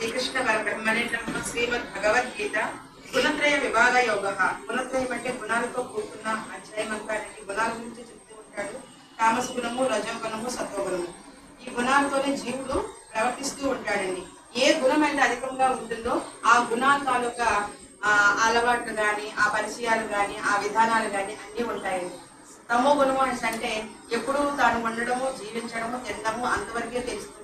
బ్రహ్మణి నమ శ్రీమద్ భగవద్గీత గుణత్రయ విభాగ యోగ. గుణత్రయం అంటే గుణాలతో కూడుకున్న అధ్యాయం అంతా గుణాల గురించి చెప్తూ ఉంటాడు. తామస గుణము రజోగుణము సత్వగుణము. ఈ గుణాలతోనే జీవుడు ప్రవర్తిస్తూ ఉంటాడండి. ఏ గుణం అయితే అధికంగా ఉంటుందో ఆ గుణాల తాలూకా ఆ అలవాట్లు కానీ ఆ పరిచయాలు కానీ ఆ విధానాలు కానీ అన్నీ ఉంటాయండి. తమో గుణము అంటే ఎప్పుడు తాను ఉండడము జీవించడము తినడము అంతవరకే తెలుస్తుంది.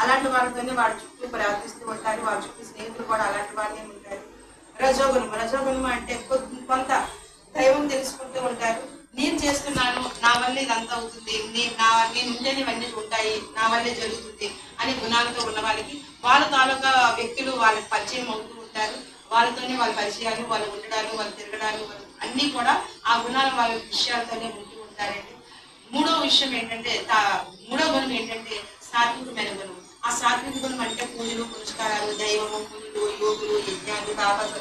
అలాంటి వారితోనే వాడి చుట్టూ ప్రవర్తిస్తూ ఉంటారు. వారి చుట్టూ స్నేహితులు కూడా అలాంటి వాళ్ళే ఉంటారు. రజోగుణం. రజోగుణం అంటే కొంత దైవం తెలుసుకుంటూ ఉంటారు. నేను చేస్తున్నాను నా వల్ల ఇదంతా అవుతుంది. నేను నా నేను ఉంటేనే ఇవన్నీ ఉంటాయి. నా వల్లే జరుగుతుంది అని గుణాలతో ఉన్న వాళ్ళకి వాళ్ళ తాలూకా వ్యక్తులు వాళ్ళకి పరిచయం అవుతూ ఉంటారు. వాళ్ళతోనే వాళ్ళ పరిచయాలు వాళ్ళు ఉండడాలు వాళ్ళు తిరగడాలు అన్నీ కూడా ఆ గుణాలు వాళ్ళ విషయాలతోనే ఉంటూ ఉంటారండి. మూడో విషయం ఏంటంటే తా- మూడో గుణం ఏంటంటే సాత్వికమైన గుణం. ఆ సాత్విక గుణం అంటే పూజలు పురస్కారాలు దైవము పూజలు యోగులు యజ్ఞాలు తాపస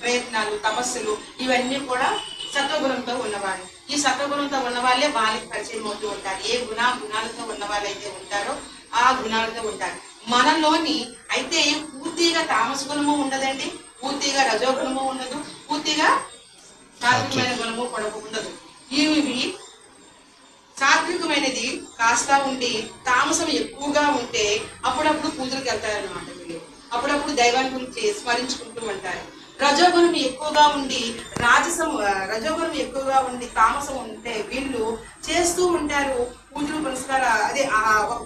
ప్రయత్నాలు తపస్సులు ఇవన్నీ కూడా సత్వగుణంతో ఉన్నవాళ్ళు. ఈ సత్వగుణంతో ఉన్న వాళ్ళే వాళ్ళకి పరిచయం అవుతూ ఉంటారు. ఏ గుణ గుణాలతో ఉన్న వాళ్ళైతే ఉంటారో ఆ గుణాలతో ఉంటారు. మనలోని అయితే పూర్తిగా తామస గుణము ఉండదండి పూర్తిగా రజోగుణము ఉండదు పూర్తిగా సాత్వికమైన గుణము కూడా ఉండదు. ఇవి సాత్వికమైనది కాస్త ఉండి తామసం ఎక్కువగా ఉంటే అప్పుడప్పుడు పూజలకు వెళ్తారనమాట వీళ్ళు. అప్పుడప్పుడు దైవాన్ని గురించి స్మరించుకుంటూ ఉంటారు. రజోగుణం ఎక్కువగా ఉండి రాజసం రజోగుణం ఎక్కువగా ఉండి తామసం ఉంటే వీళ్ళు చేస్తూ ఉంటారు పూజలు పురస్కార అదే ఆ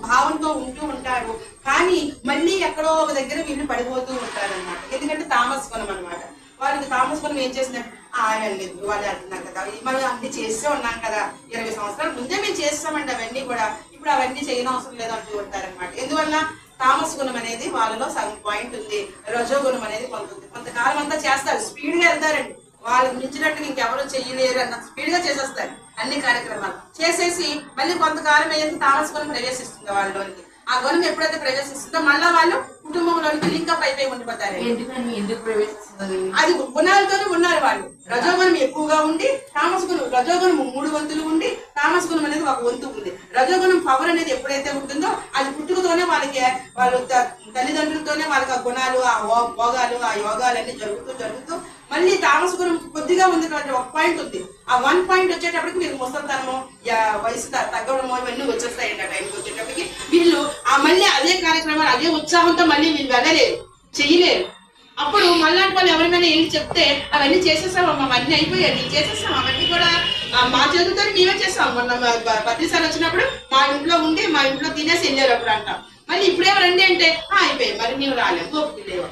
భావంతో ఉంటూ ఉంటారు. కానీ మళ్ళీ ఎక్కడో ఒక దగ్గర వీళ్ళు పడిపోతూ ఉంటారు అనమాట ఎందుకంటే తామస్ గుణం అనమాట వాళ్ళకి తామస్ గుణం ఏం చేసినట్టు ఆగండి వాళ్ళు అంటున్నారు కదా. మనం అన్ని చేస్తూ ఉన్నాం కదా. ఇరవై సంవత్సరాల ముందే మేము చేస్తామండి అవన్నీ కూడా. ఇప్పుడు అవన్నీ చేయడం అవసరం లేదు అంటూ ఎందువల్ల? తామస్ గుణం అనేది వాళ్ళలో సగం పాయింట్ ఉంది. రజో గుణం అనేది కొంత ఉంది. కొంతకాలం అంతా చేస్తారు. స్పీడ్గా వెళ్తారండి. వాళ్ళకి మించినట్టు ఇంకెవరూ చెయ్యలేరు అన్న స్పీడ్గా చేసేస్తారు అన్ని కార్యక్రమాలు. చేసేసి మళ్ళీ కొంతకాలం అయ్యేది తామస్ గుణం ప్రవేశిస్తుంది వాళ్ళలోనికి ఆ గుణం ఎప్పుడైతే ప్రవేశిస్తుందో మళ్ళీ వాళ్ళు కుటుంబంలోనికి లింకప్ అయిపోయి ఉండిపోతారు అది గుణాలతోనే ఉన్నారు వాళ్ళు. రజోగుణం ఎక్కువగా ఉండి తామస గుణం రజోగుణం మూడు వంతులు ఉండి తామస గుణం అనేది ఒక వంతు ఉంది. రజోగుణం పవర్ అనేది ఎప్పుడైతే ఉంటుందో అది పుట్టుకతోనే వాళ్ళకి వాళ్ళు తల్లిదండ్రులతోనే వాళ్ళకి ఆ గుణాలు ఆ భో- భోగాలు ఆ యోగాలన్నీ జరుగుతూ జరుగుతూ మళ్ళీ తామస గుణం కొద్దిగా ఉంది కాబట్టి ఒక పాయింట్ ఉంది. ఆ వన్ పాయింట్ వచ్చేటప్పటికి మీరు ముసలితనము యా- వయసు తగ్గడము ఇవన్నీ వచ్చేస్తాయండి ఆ టైంకి వచ్చేటప్పటికి. వీళ్ళు ఆ మళ్ళీ అదే కార్యక్రమాలు అదే ఉత్సాహంతో మళ్ళీ వీళ్ళు వెళ్ళలేరు చేయలేరు. అప్పుడు మళ్ళాంటి వాళ్ళు ఎవరిమైనా వెళ్ళి చెప్తే అవన్నీ చేసేసాం అవన్నీ అయిపోయాయి. నేను చేసేసాం అవన్నీ కూడా మా చేతులతో మేమే చేస్తాం మొన్న మా ప్రతిసారి వచ్చినప్పుడు మా ఇంట్లో ఉండి మా ఇంట్లో తినేసి వెళ్ళారు అప్పుడు అంటాం. మళ్ళీ ఇప్పుడేమో రండి అంటే "ఆ, అయిపోయాయి మరి నీవు రాలేవు ఓపిక లేవు.